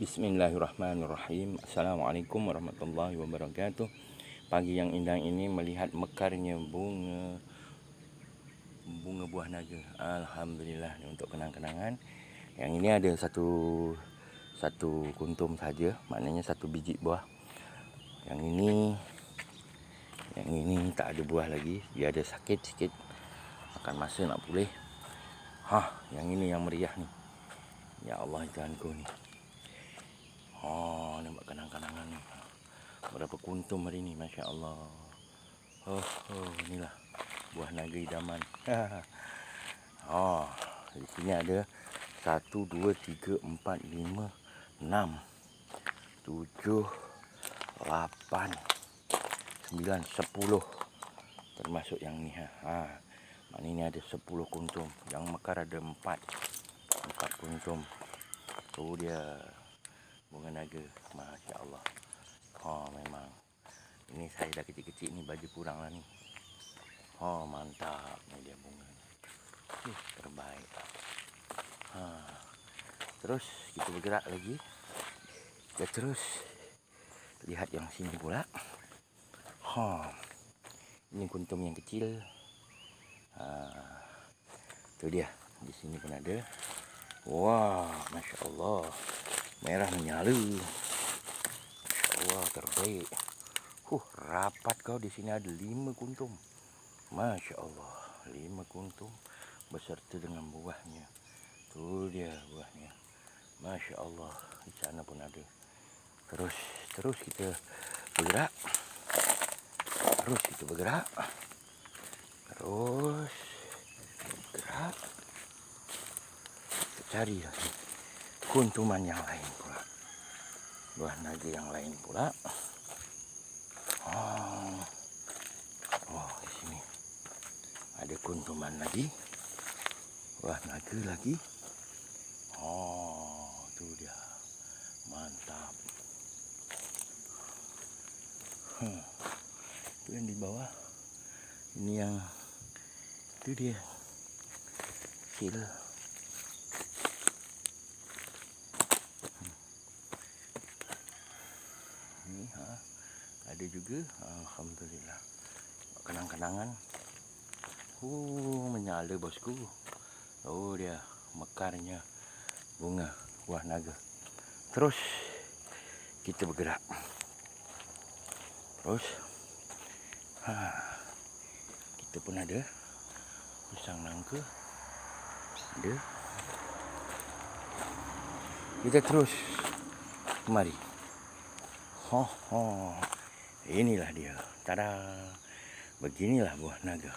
Bismillahirrahmanirrahim. Assalamualaikum warahmatullahi wabarakatuh. Pagi yang indah ini melihat mekarnya bunga bunga buah naga. Alhamdulillah untuk kenang-kenangan. Yang ini ada satu satu kuntum saja, maknanya satu biji buah. Yang ini yang ini tak ada buah lagi, dia ada sakit sikit. Akan masa nak pulih. Ha, yang ini yang meriah ni. Ya Allah Tuhanku ni. Oh, nampak kenang-kenangan ni. Berapa kuntum hari ni, Masya Allah. Oh, oh inilah buah naga idaman. oh, di sini ada 1, 2, 3, 4, 5, 6, 7, 8, 9, 10. Termasuk yang ni. Ha. ha. Maknanya ada 10 kuntum. Yang mekar ada 4 empat kuntum tu dia bunga naga Masya Allah oh memang. Ini saya dah kecil-kecil ni baju kurang lah ni. Oh mantap ni dia bunga ni. Terbaik. Ha. terus kita bergerak lagi. Kita terus lihat yang sini pula. Ha. ini kuntum yang kecil. Ha. tu dia. Di sini pun ada. Wah, Masya Allah. Merah menyala. Allah, terbaik. Huh, rapat kau di sini ada lima kuntum. Masya Allah, lima kuntum beserta dengan buahnya. Tu dia buahnya. Masya Allah, di sana pun ada. Terus, terus kita bergerak. Terus kita bergerak. Terus bergerak cari lagi kuntuman yang lain pula. Buah naga yang lain pula. Oh, oh di sini. Ada kuntuman lagi. Buah naga lagi. Oh tu dia. Mantap. Hmm. tu yang di bawah. Ini yang itu dia. Kecil ada juga alhamdulillah. Kenang-kenangan. Uh menyala bosku. Oh dia mekarnya bunga buah naga. Terus kita bergerak. Terus ha, kita pun ada pisang nangka. Ada. Kita terus mari ho ho Inilah dia. Tada. Beginilah buah naga.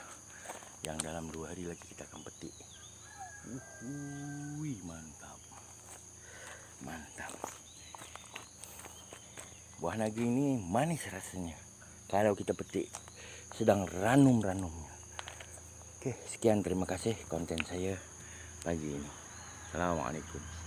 Yang dalam dua hari lagi kita akan petik. Uhui, mantap. Mantap. Buah naga ini manis rasanya. Kalau kita petik sedang ranum-ranumnya. Oke, sekian terima kasih konten saya pagi ini. Assalamualaikum.